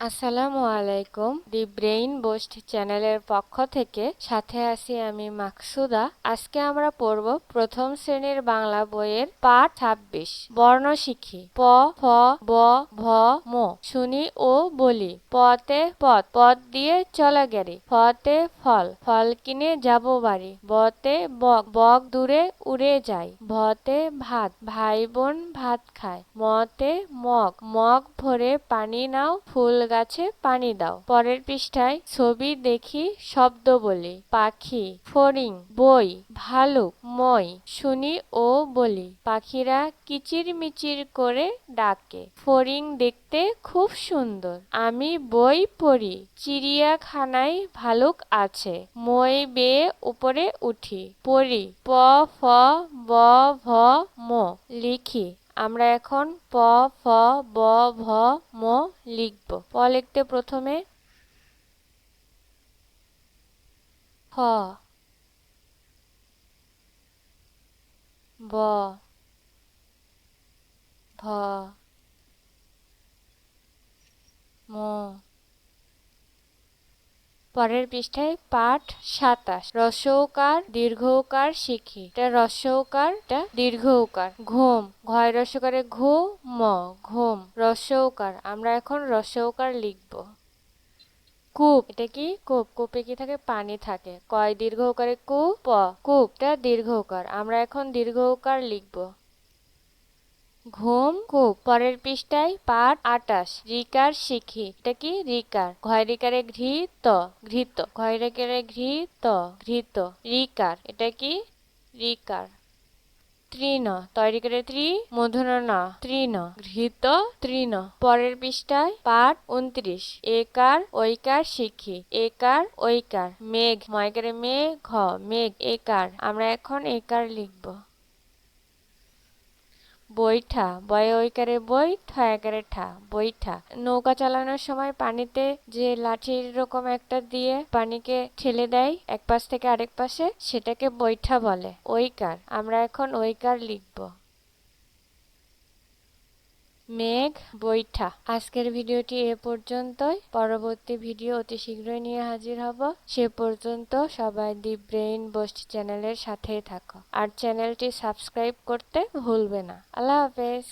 আসসালামু আলাইকুম। দি brain boost চ্যানেলের পক্ষ থেকে সাথে আছি আমি মাকসুদা। আজকে আমরা পড়ব প্রথম শ্রেণির বাংলা বইয়ের পাঠ ছাব্বিশ। বর্ণ শিখি প, ফ, ব, ভ, ম। শুনি ও বলি। পতে পথ পথ দিয়ে চলা গেরি ফতে ফল। ফল কিনে যাব বাড়ি। বতে বক। বক দূরে উড়ে যায়। ভতে ভাত। ভাই বোন ভাত খায়। মতে মগ। মগ ভরে পানি নাও, ফুল গাছে পানি দাও। পরের পৃষ্ঠায় ছবি দেখি শব্দ বলি। পাখি, ফড়িং, বই, ভালুক, মই, শুনি ও বলি। পাখিরা কিচির মিচির করে ডাকে। ফড়িং দেখতে খুব সুন্দর। আমি বই পড়ি। চিড়িয়াখানায় ভালুক আছে। মই বেয়ে উপরে উঠি। পড়ি। প, ফ, ব, ভ, ম, লিখি। আমরা এখন প, ফ, ব, ভ, ম লিখব। প লিখতে প্রথমে হ ব ভ ম পরের পৃষ্ঠায় পাঠ সাতাশ। রসৌকার, দীর্ঘৌকার, শিখি। এটা রসৌকার, এটা দীর্ঘৌকার। ঘুম। ঘয় রসকারে ঘু, ম, ঘুম। রসৌকার। আমরা এখন রসৌকার লিখব। কূপ। এটা কি? কূপ। কূপে কি থাকে? পানি থাকে। কয় দীর্ঘকারে কু প। কূপটা দীর্ঘকার। আমরা এখন দীর্ঘকার লিখব। ঘুম কূপ পরের পৃষ্ঠায় পাঠ আটাশ। রিকার শিখি। এটা কি? রিকার। ঘয় রিকারে ঘৃত ঘৃত। ঘয় রিকারে ঘৃত ঘৃত। রিকার। এটা কি? রিকার। তৃণ। তৈরি করে ত্রি মধুর ন। তৃণ। ঘৃত, তৃণ। পরের পৃষ্ঠায় পাঠ উনত্রিশ। একার, ঐকার শিখি। একার, ঐকার। মেঘ। ময়কারে মেঘ মেঘ। একার। আমরা এখন একার লিখব। বৈঠা বয় ঐকারে বই ঠয়াকারে ঠা, বৈঠা। নৌকা চালানোর সময় পানিতে যে লাঠির রকম একটা দিয়ে পানিকে ঠেলে দেয় এক পাশ থেকে আরেক পাশে সেটাকে বৈঠা বলে, ঐকার। আমরা এখন ঐকার লিখব। মেঘ বৈঠা। আজকের ভিডিওটি এ পর্যন্তই। পরবর্তী ভিডিও অতি শীঘ্রই নিয়ে হাজির হব। সে পর্যন্ত সবাই দি ব্রেইন বোস্ট চ্যানেলের সাথেই থাকো। আর চ্যানেলটি সাবস্ক্রাইব করতে ভুলবে না। আল্লাহ হাফেজ।